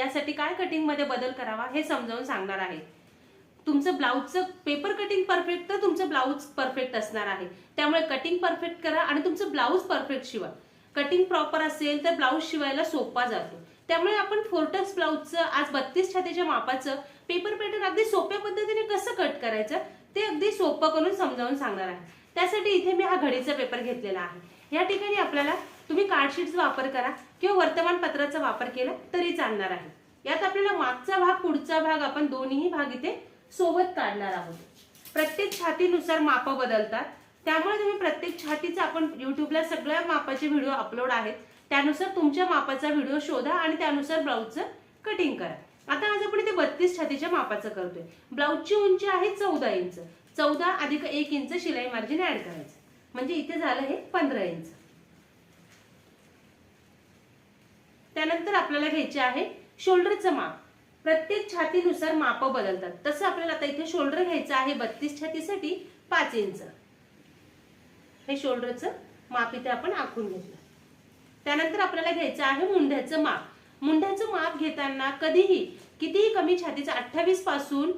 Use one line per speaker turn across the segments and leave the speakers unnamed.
यासाठी काय कटिंगमध्ये बदल करावा हे समजावून सांगणार आहे. तुमचं ब्लाऊजचं पेपर कटिंग परफेक्ट तर तुमचं ब्लाऊज परफेक्ट असणार आहे. त्यामुळे कटिंग परफेक्ट करा आणि तुमचं ब्लाऊज परफेक्ट शिवा. कटिंग प्रॉपर असेल तर ब्लाऊज शिवायला सोपा जातो. त्यामुळे आपण फोर्टक्स ब्लाऊजचं आज बत्तीस छातीच्या मापाचं पेपर पॅटर्न अगदी सोप्या पद्धतीने कसं कट करायचं ते अगदी सोपं करून समजावून सांगणार आहे. त्यासाठी इथे मी हा घडीचा पेपर घेतलेला आहे. या ठिकाणी आपल्याला तुम्ही कार्डशीटचा वापर करा किंवा वर्तमानपत्राचा वापर केला तरी चालणार आहे. यात आपल्याला मागचा भाग पुढचा भाग आपण दोन्ही भाग इथे सोबत काढणार आहोत. प्रत्येक छातीनुसार माप बदलतात. त्यामुळे तुम्ही प्रत्येक छातीचा आपण युट्यूबला सगळ्या मापाचे व्हिडिओ अपलोड आहेत. त्यानुसार तुमच्या मापाचा व्हिडिओ शोधा आणि त्यानुसार ब्लाऊजचं कटिंग करा. आता आज आपण इथे बत्तीस छातीच्या मापाचं करतोय. ब्लाऊजची उंची आहे चौदा इंच. चौदा अधिक एक इंच शिलाई मार्जिन ऍड करायचं. म्हणजे इथे झालं हे पंधरा इंच. त्यानंतर आपल्याला घ्यायचे आहे शोल्डरचं माप प्रत्येक छातीनुसार माप बदलतात. तसं आपल्याला आता इथे शोल्डर घ्यायचं आहे बत्तीस छातीसाठी पाच इंच. हे शोल्डरचं माप इथे आपण आखून घेतलं. त्यानंतर आपल्याला घ्यायचं आहे मुंढ्याचं माप. मुंढ्याचं माप घेताना कधीही कितीही कमी छातीचं अठ्ठावीसपासून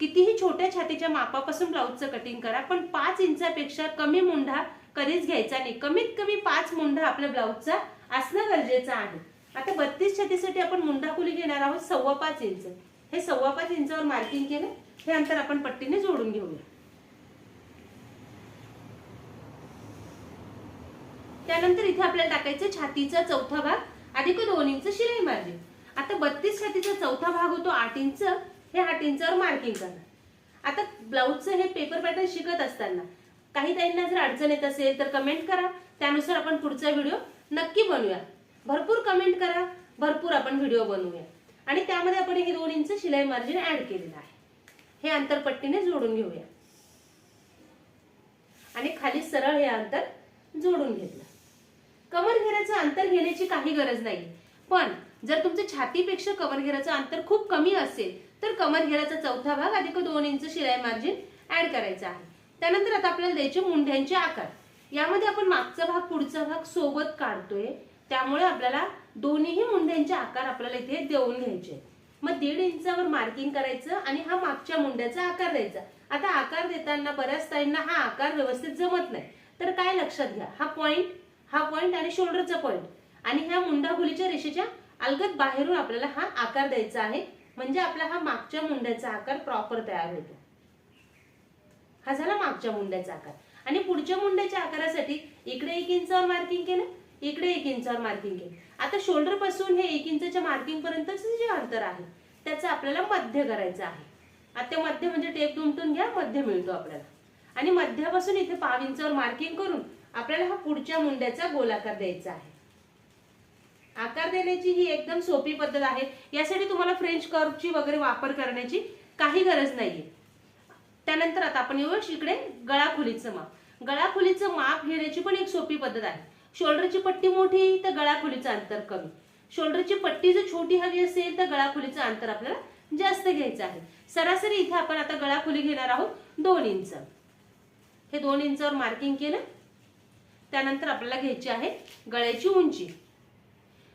कितीही छोट्या छातीच्या मापापासून ब्लाऊजचं कटिंग करा पण पाच इंचापेक्षा कमी मुंढा कधीच घ्यायचा नाही. कमीत कमी पाच मुंढा आपल्या ब्लाऊजचा असणं गरजेचं आहे. आता बत्तीस छातीसाठी आपण मुंढा खोली घेणार आहोत सव्वा पाच इंच. हे सव्वा पाच इंचावर मार्किंग केलं हे अंतर आपण पट्टीने जोडून घेऊया. त्यानंतर इथे आपल्याला टाकायचं छातीचा चौथा भाग अधिक दोन इंच शिलाई मार्जिन. आता बत्तीस छातीचा चौथा भाग होतो आठ इंच हे आठ इंचावर मार्किंग करा. आता ब्लाऊजचं हे पेपर पॅटर्न शिकत असताना काही ताईंना जर अडचण येत असेल तर कमेंट करा. त्यानुसार आपण पुढचा व्हिडिओ नक्की बनवूया. भरपूर कमेंट करा भरपूर आपण व्हिडिओ बनवूया. आणि त्यामध्ये आपण हे दोन इंच शिलाई मार्जिन ऍड केलेलं आहे. हे अंतरपट्टीने जोडून घेऊया. आणि खाली सरळ हे अंतर जोडून घेतलं. कवर घेऱ्याचं अंतर घेण्याची काही गरज नाही पण जर तुमचं छातीपेक्षा कवर घेऱ्याचं अंतर खूप कमी असेल तर कमर घेऱ्याचा चौथा भाग अधिक दोन इंच शिलाई मार्जिन ऍड करायचा आहे. त्यानंतर आता आपल्याला द्यायचे मुंढ्यांचे आकार. यामध्ये आपण मागचा भाग पुढचा भाग सोबत काढतोय. त्यामुळे आपल्याला दोन्हीही मुंड्यांचे आकार आपल्याला इथे देऊन घ्यायचे. मग दीड इंचावर मार्किंग करायचं आणि हा मागच्या मुंड्याचा आकार द्यायचा. आता आकार देताना बऱ्याच ताईंना हा आकार व्यवस्थित जमत नाही. तर काय लक्षात घ्या हा पॉइंट हा पॉइंट आणि शोल्डरचा पॉइंट आणि ह्या मुंडाखोलीच्या रेषेच्या अलगद बाहेरून आपल्याला हा आकार द्यायचा आहे. म्हणजे आपला हा मागच्या मुंड्याचा आकार प्रॉपर तयार होतो. हा झाला मागच्या मुंड्याचा आकार. आणि पुढच्या मुंड्याच्या आकारासाठी इकडे एक इंचावर मार्किंग केलं. इकडे एक इंचावर मार्किंग केलं आता शोल्डरपासून हे एक इंचच्या मार्किंग पर्यंतच जे अंतर आहे त्याचं आपल्याला मध्य करायचं आहे. आता मध्य म्हणजे टेप दुमटून घ्या मध्य मिळतो आपल्याला. आणि मध्यापासून इथे पाव इंचावर मार्किंग करून आपल्याला हा पुढच्या मुंड्याचा गोलाकार द्यायचा आहे. आकार देण्याची ही एकदम सोपी पद्धत आहे. यासाठी तुम्हाला फ्रेंच कर्वची वगैरे वापर करण्याची काही गरज नाहीये. त्यानंतर आता आपण येऊ इकडे गळाखोलीचं माप. गळाखोलीचं माप घेण्याची पण एक सोपी पद्धत आहे. शोल्डरची पट्टी मोठी तर गळा खोलीचं अंतर कमी. शोल्डरची पट्टी जर छोटी हवी असेल तर गळा खोलीचं अंतर आपल्याला जास्त घ्यायचं आहे. सरासरी इथे आपण आता गळा खोली घेणार आहोत दोन इंच. हे दोन इंचावर मार्किंग केलं. त्यानंतर आपल्याला घ्यायची आहे गळ्याची उंची.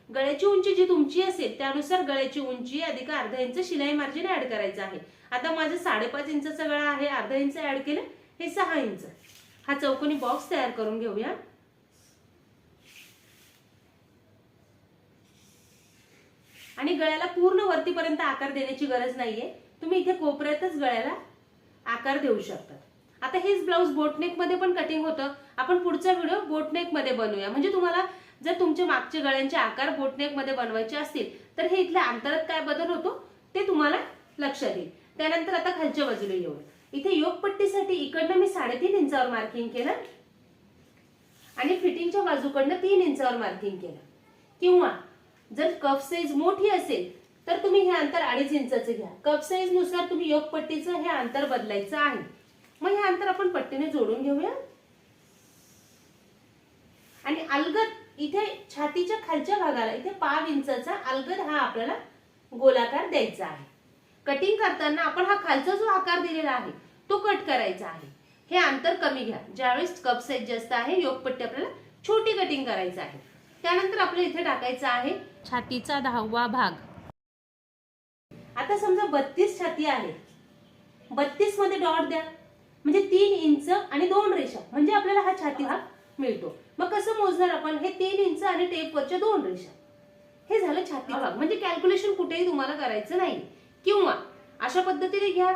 गळ्याची उंची जी तुमची असेल त्यानुसार गळ्याची उंची अधिक अर्धा इंच शिलाई मार्जिन ऍड करायचं आहे. आता माझं साडेपाच इंचाचा गळा आहे अर्धा इंच ऍड केलं हे सहा इंच. हा चौकोनी बॉक्स तयार करून घेऊया. आणि गळ्याला पूर्ण वरतीपर्यंत आकार देण्याची गरज नाहीये. तुम्ही इथे कोपऱ्यातच गळ्याला आकार देऊ शकतात आता हेच ब्लाऊज बोटनेकमध्ये पण कटिंग होतं. आपण पुढचा व्हिडिओ बोटनेकमध्ये बनवूया. म्हणजे तुम्हाला जर तुमचे मागचे गळ्यांचे आकार बोटनेकमध्ये बनवायचे असतील तर हे इथल्या अंतरात काय बदल होतो ते तुम्हाला लक्षात येईल. त्यानंतर आता खालच्या बाजूला येऊ इथे योगपट्टीसाठी इकडनं मी साडेतीन इंचावर मार्किंग केलं आणि फिटिंगच्या बाजूकडनं तीन इंचावर मार्किंग केलं. किंवा जर कप साईज मोठी असेल तर तुम्ही हे अंतर अडीच इंचाचं घ्या. कप साईजनुसार तुम्ही योगपट्टीचं हे अंतर बदलायचं आहे. मग हे अंतर आपण पट्टीने जोडून घेऊया. आणि अलगद इथे छातीच्या खालच्या भागाला इथे पाव इंचाचा अलगद हा आपल्याला गोलाकार द्यायचा आहे. कटिंग करताना आपण हा खालचा जो आकार दिलेला आहे तो कट करायचा आहे. हे अंतर कमी घ्या. ज्यावेळेस कप साईज जास्त आहे योगपट्टी आपल्याला छोटी कटिंग करायचं आहे. त्यानंतर आपल्याला इथे टाकायचं आहे छातीचा दहावा भाग. आता समजा बत्तीस छाती आहे बत्तीसमध्ये डॉट द्या. म्हणजे तीन इंच आणि दोन रेषा. म्हणजे आपल्याला हा छाती भाग मिळतो. मग कसं मोजणार आपण? हे तीन इंच आणि टेपवरच्या दोन रेषा. हे झालं छाती भाग. म्हणजे कॅल्क्युलेशन कुठेही तुम्हाला करायचं नाही किंवा अशा पद्धतीने घ्या.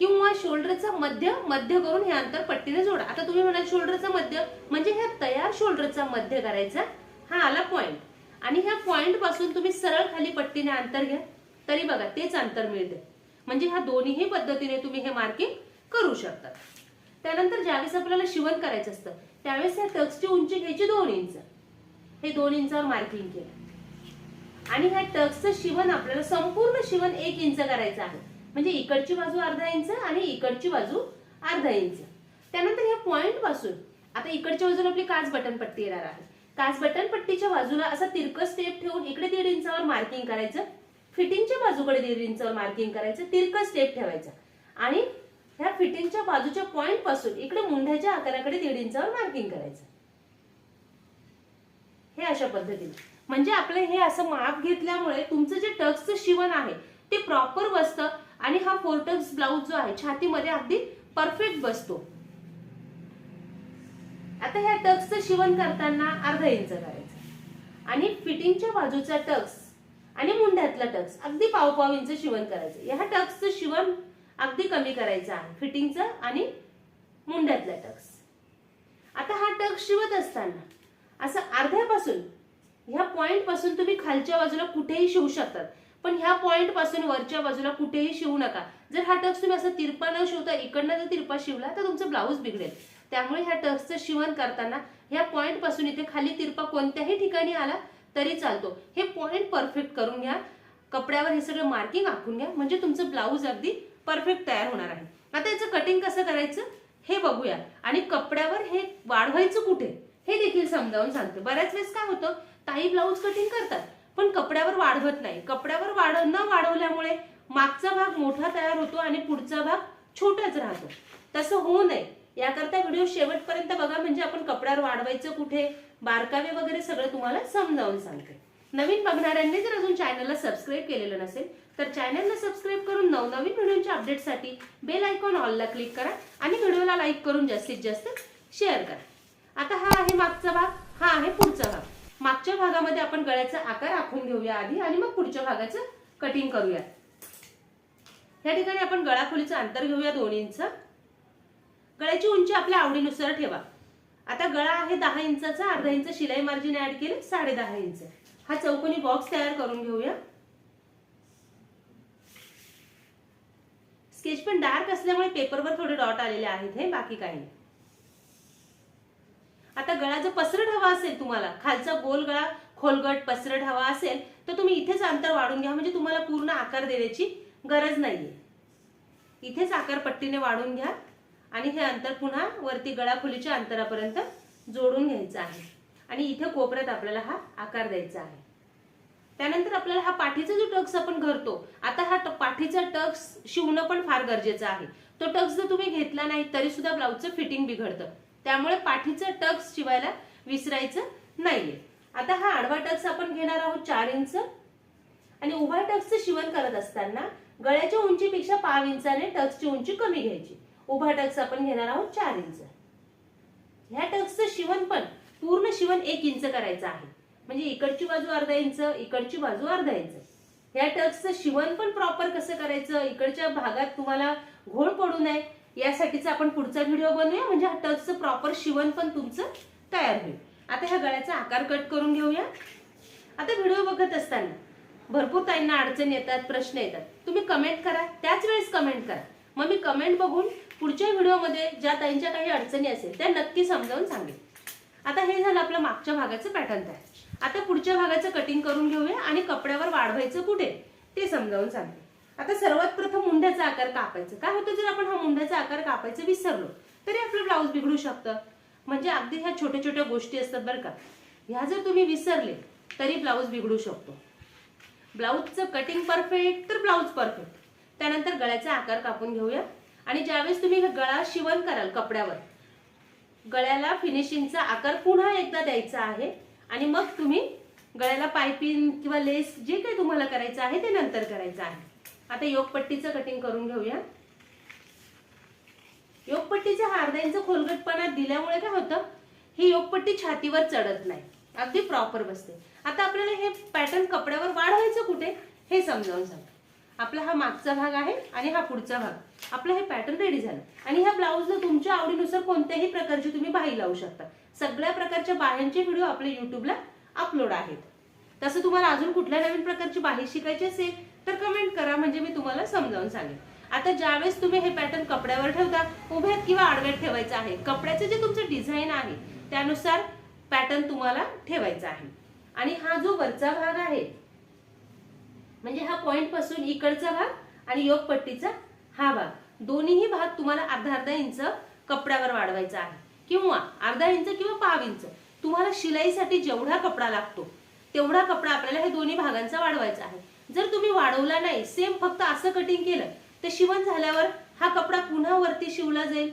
किंवा शोल्डरचा मध्य मध्य करून हे अंतर पट्टीने जोडा. आता तुम्ही म्हणाल शोल्डरचा मध्य. म्हणजे ह्या तयार शोल्डरचा मध्य करायचा. हा आला पॉइंट आणि ह्या पॉइंटपासून तुम्ही सरळ खाली पट्टीने अंतर घ्या. तरी बघा तेच अंतर मिळते म्हणजे ह्या दोन्हीही पद्धतीने तुम्ही हे मार्किंग करू शकता. त्यानंतर ज्यावेळेस आपल्याला शिवण करायचं असतं त्यावेळेस ह्या टक्सची उंची घ्यायची दोन इंच. हे दोन इंचावर मार्किंग केलं. आणि ह्या टक्सचं शिवण आपल्याला संपूर्ण शिवण एक इंच करायचं आहे. म्हणजे इकडची बाजू अर्धा इंच आणि इकडची बाजू अर्धा इंच. त्यानंतर ह्या पॉइंटपासून आता इकडच्या बाजूला आपली काच बटन पट्टी येणार आहे. काच बटन पट्टीच्या बाजूला असा तिरकस स्टेप ठेवून इकडे दीड इंचावर मार्किंग करायचं. फिटिंगच्या बाजूकडे दीड इंचावर मार्किंग करायचं. तिरकस स्टेप ठेवायचा. आणि ह्या फिटिंगच्या बाजूच्या पॉइंटपासून इकडे मुंढ्याच्या आकाराकडे दीड इंचावर मार्किंग करायचं. हे अशा पद्धतीने. म्हणजे आपलं हे असं माप घेतल्यामुळे तुमचं जे टक्सचं शिवण आहे ते प्रॉपर बसतं. आणि हा फोर टक्स ब्लाऊज जो आहे छातीमध्ये अगदी परफेक्ट बसतो. आता ह्या टक्सचं शिवण करताना अर्धा इंच करायचं. आणि फिटिंगच्या बाजूचा टक्स आणि मुंड्यातला टक्स अगदी पाव पाव इंच शिवण करायचं. ह्या टक्सचं शिवण अगदी कमी करायचं आहे. फिटिंगचं आणि मुंड्यातला टक्स. आता हा टक्स शिवत असताना असं अर्ध्यापासून ह्या पॉईंटपासून तुम्ही खालच्या बाजूला कुठेही शिवू शकतात. पण ह्या पॉईंटपासून वरच्या बाजूला कुठेही शिवू नका. जर हा टक्स तुम्ही असं तिरपा न शिवता इकडनं जर तिरपा शिवला तर तुमचं ब्लाऊज बिघडेल. त्यामुळे ह्या टक्सचं शिवण करताना ह्या पॉइंटपासून इथे खाली तिरपा कोणत्याही ठिकाणी आला तरी चालतो. हे पॉइंट परफेक्ट करून घ्या. कपड्यावर हे सगळं मार्किंग आखून घ्या. म्हणजे तुमचं ब्लाऊज अगदी परफेक्ट तयार होणार आहे. आता याचं कटिंग कसं करायचं? हे बघूया. आणि कपड्यावर हे वाढवायचं कुठे? हे देखील समजावून सांगते. बऱ्याच वेळेस काय होतं? ताई ब्लाऊज कटिंग करतात. पण कपड्यावर वाढवत नाही. कपड्यावर वाढ न वाढवल्यामुळे मागचा भाग मोठा तयार होतो आणि पुढचा भाग छोटाच राहतो. तसं होऊ नये. याकरता व्हिडिओ शेवटपर्यंत बघा म्हणजे आपण कपड्यावर वाढवायचं कुठे? बारकावे वगैरे सगळं तुम्हाला समजावून सांगते. नवीन बघणाऱ्यांनी जर अजून चॅनलला सबस्क्राईब केलेलं नसेल तर चॅनलला सबस्क्राईब करून नवनवीन व्हिडिओच्या अपडेटसाठी बेल आयकॉन ऑलला क्लिक करा आणि व्हिडिओला लाईक करून जास्तीत जास्त शेअर करा. आता हा आहे मागचा भाग हा आहे पुढचा भाग. मागच्या भागामध्ये आपण गळ्याचा आकार आखून घेऊया आधी आणि मग पुढच्या भागाचं कटिंग करूया. या ठिकाणी आपण गळाखोलीचं अंतर घेऊया दोन इंच गळ्याची उंची आपल्या आवडीनुसार ठेवा. आता गळा आहे दहा इंचाचा अर्धा इंच शिलाई मार्जिन ऍड केले साडे दहा इंच. हा चौकोनी बॉक्स तयार करून घेऊया. स्केच पण डार्क असल्यामुळे पेपरवर थोडे डॉट आलेले आहेत हे बाकी काही नाही. आता गळा जर पसरट हवा असेल तुम्हाला खालचा गोल गळा खोलगट पसरट हवा असेल तर तुम्ही इथेच अंतर वाढून घ्या म्हणजे तुम्हाला पूर्ण आकार देण्याची गरज नाहीये. इथेच आकार पट्टीने वाढून घ्या. आणि हे अंतर पुन्हा वरती गळाखोलीच्या अंतरापर्यंत जोडून घ्यायचं आहे. आणि इथे कोपऱ्यात आपल्याला हा आकार द्यायचा आहे. त्यानंतर आपल्याला हा पाठीचा जो टक्स आपण घरतो आता हा पाठीचा टक्स शिवणं पण फार गरजेचं आहे. तो टक्स जर तुम्ही घेतला नाही तरी सुद्धा ब्लाऊजचं फिटिंग बिघडतं. त्यामुळे पाठीचा टक्स शिवायला विसरायचं नाहीये. आता हा आडवा टक्स आपण घेणार आहोत चार इंच. आणि उभा टक्सचं शिवण करत असताना गळ्याच्या उंचीपेक्षा पाव इंचाने टक्सची उंची कमी घ्यायची. उभा टक्स आपण घेणार आहोत चार इंच. ह्या टक्सचं शिवण पण पूर्ण शिवण एक इंच करायचं आहे. म्हणजे इकडची बाजू अर्धा इंच इकडची बाजू अर्धा इंच. ह्या टक्सचं शिवण पण प्रॉपर कसं करायचं? इकडच्या भागात तुम्हाला घोळ पडू नये. यासाठीचा आपण पुढचा व्हिडिओ बनवूया. म्हणजे हा टक्सचं प्रॉपर शिवण पण तुमचं तयार होईल. आता ह्या गळ्याचा आकार कट करून घेऊया. आता व्हिडिओ बघत असताना भरपूर ताईंना अडचण येतात प्रश्न येतात. तुम्ही कमेंट करा. त्याच वेळेस कमेंट करा. मग मी कमेंट बघून पुढच्या व्हिडिओमध्ये ज्या ताईंच्या काही अडचणी असेल त्या नक्की समजावून सांगेल आता हे झालं आपलं मागच्या भागाचं पॅटर्न तयार. आता पुढच्या भागाचं कटिंग करून घेऊया आणि कपड्यावर वाढवायचं कुठे ते समजावून सांगते आता सर्वात प्रथम मुंड्याचा आकार कापायचं. काय होतं जर आपण हा मुंड्याचा आकार कापायचं विसरलो तरी आपलं ब्लाऊज बिघडू शकतं. म्हणजे अगदी ह्या छोट्या छोट्या गोष्टी असतात बरं का. ह्या जर तुम्ही विसरले तरी ब्लाऊज बिघडू शकतो. ब्लाऊजचं कटिंग परफेक्ट तर ब्लाऊज परफेक्ट त्यानंतर गळ्याचा आकार कापून घेऊया. आणि ज्यावेळेस तुम्ही गळा शिवण कराल कपड्यावर गळ्याला फिनिशिंगचा आकार पुन्हा एकदा द्यायचा आहे आणि मग तुम्ही गळ्याला पायपिंग किंवा लेस जे काही तुम्हाला करायचं आहे ते नंतर करायचं आहे. आता योगपट्टीचं कटिंग करून घेऊया. योगपट्टीचा हा खोलगटपणा दिल्यामुळे काय होतं? ही योगपट्टी छातीवर चढत नाही. अगदी प्रॉपर बसते. आता आपल्याला हे पॅटर्न कपड्यावर वाढवायचं कुठे? हे समजावून सांग आपला हा मागचा भाग आहे आणि हा पुढचा भाग. आपलं हे पॅटर्न रेडी झालं. आणि ह्या ब्लाऊजला तुमच्या आवडीनुसार कोणत्याही प्रकारची तुम्ही बाही लावू शकता. सगळ्या प्रकारच्या बाह्यांचे व्हिडिओ आपल्या युट्यूबला अपलोड आहेत. तसं तुम्हाला अजून कुठल्या नवीन प्रकारची बाही शिकायची असेल तर कमेंट करा म्हणजे मी तुम्हाला समजावून सांगेन. आता ज्यावेळेस तुम्ही हे पॅटर्न कपड्यावर ठेवता उभ्यात किंवा आडव्यात ठेवायचं आहे कपड्याचं जे तुमचं डिझाईन आहे त्यानुसार पॅटर्न तुम्हाला ठेवायचा आहे. आणि हा जो वरचा भाग आहे म्हणजे हा पॉइंटपासून इकडचा भाग आणि योगपट्टीचा हा भाग. दोन्हीही भाग तुम्हाला अर्धा अर्धा इंच कपड्यावर वाढवायचा आहे. किंवा अर्धा इंच किंवा पाव इंच. तुम्हाला शिलाईसाठी जेवढा कपडा लागतो तेवढा कपडा आपल्याला हे दोन्ही भागांचा वाढवायचा आहे. जर तुम्ही वाढवला नाही सेम फक्त असं कटिंग केलं तर शिवण झाल्यावर हा कपडा पुन्हा वरती शिवला जाईल.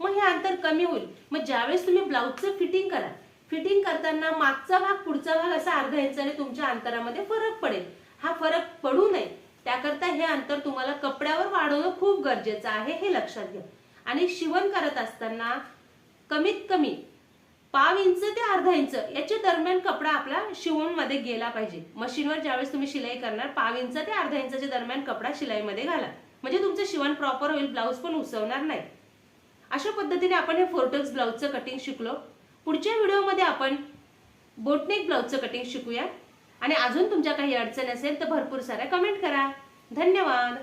मग हे अंतर कमी होईल. मग ज्यावेळेस तुम्ही ब्लाऊजचं फिटिंग करा फिटिंग करताना मागचा भाग पुढचा भाग असा अर्धा इंचाने तुमच्या अंतरामध्ये फरक पडेल. हा फरक पडू नये. त्याकरता हे अंतर तुम्हाला कपड्यावर वाढवणं खूप गरजेचं आहे हे लक्षात घ्या. आणि शिवण करत असताना कमीत कमी पाव इंच ते अर्धा इंच याच्या दरम्यान कपडा आपला शिवणमध्ये गेला पाहिजे. मशीनवर ज्यावेळेस तुम्ही शिलाई करणार पाव इंच ते अर्धा इंचाच्या दरम्यान कपडा शिलाईमध्ये घाला. म्हणजे तुमचं शिवण प्रॉपर होईल ब्लाऊज पण उसवणार नाही. अशा पद्धतीने आपण हे फोर्टक्स ब्लाऊजचं कटिंग शिकलो. पुढच्या व्हिडिओमध्ये आपण बोटनेक ब्लाऊजचं कटिंग शिकूया. आणि अजून तुमच्या काही अडचण असेल तर भरपूर साऱ्या कमेंट करा. धन्यवाद.